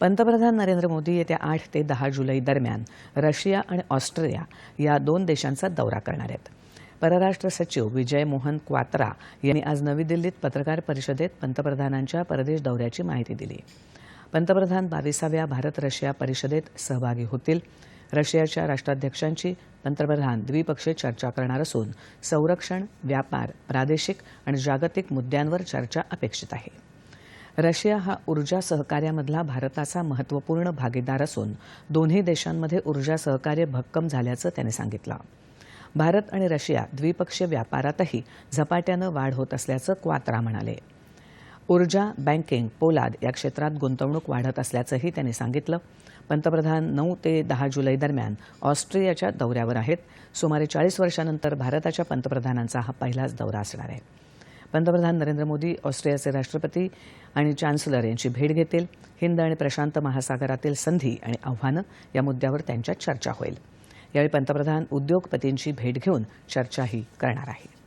पंतप्रधान नरेंद्र मोदी येत्या आठ ते दहा जुलै दरम्यान रशिया आणि ऑस्ट्रेलिया या दोन देशांचा दौरा करणार आहेत. परराष्ट्र सचिव विजय मोहन क्वात्रा यांनी आज नवी दिल्लीत पत्रकार परिषदेत पंतप्रधानांच्या परदेश दौऱ्याची माहिती दिली. पंतप्रधान बावीसाव्या भारत रशिया परिषदेत सहभागी होतील. रशियाच्या राष्ट्राध्यक्षांची पंतप्रधान द्विपक्षीय चर्चा करणार असून संरक्षण व्यापार प्रादेशिक आणि जागतिक मुद्द्यांवर चर्चा अपेक्षित आहे. रशिया हा ऊर्जा सहकार्यामधला भारताचा महत्त्वपूर्ण भागीदार असून दोन्ही देशांमध्ये ऊर्जा सहकार्य भक्कम झाल्याचं त्यांनी सांगितलं. भारत आणि रशिया द्विपक्षीय व्यापारातही झपाट्यानं वाढ होत असल्याचं क्वात्रा म्हणाले. ऊर्जा बँकिंग पोलाद या क्षेत्रात गुंतवणूक वाढत असल्याचंही त्यांनी सांगितलं. पंतप्रधान नऊ ते दहा जुलै दरम्यान ऑस्ट्रियाच्या दौऱ्यावर आहेत. सुमारे चाळीस वर्षानंतर भारताच्या पंतप्रधानांचा हा पहिलाच दौरा असणार आहे. पंतप्रधान नरेंद्र मोदी ऑस्ट्रेलियाचे राष्ट्रपती आणि चान्सलर यांची भेट घेतील. हिंद आणि प्रशांत महासागरातील संधी आणि आव्हानं या मुद्द्यावर त्यांच्यात चर्चा होईल. यावेळी पंतप्रधान उद्योगपतींची भेट घेऊन चर्चाही करणार आहेत.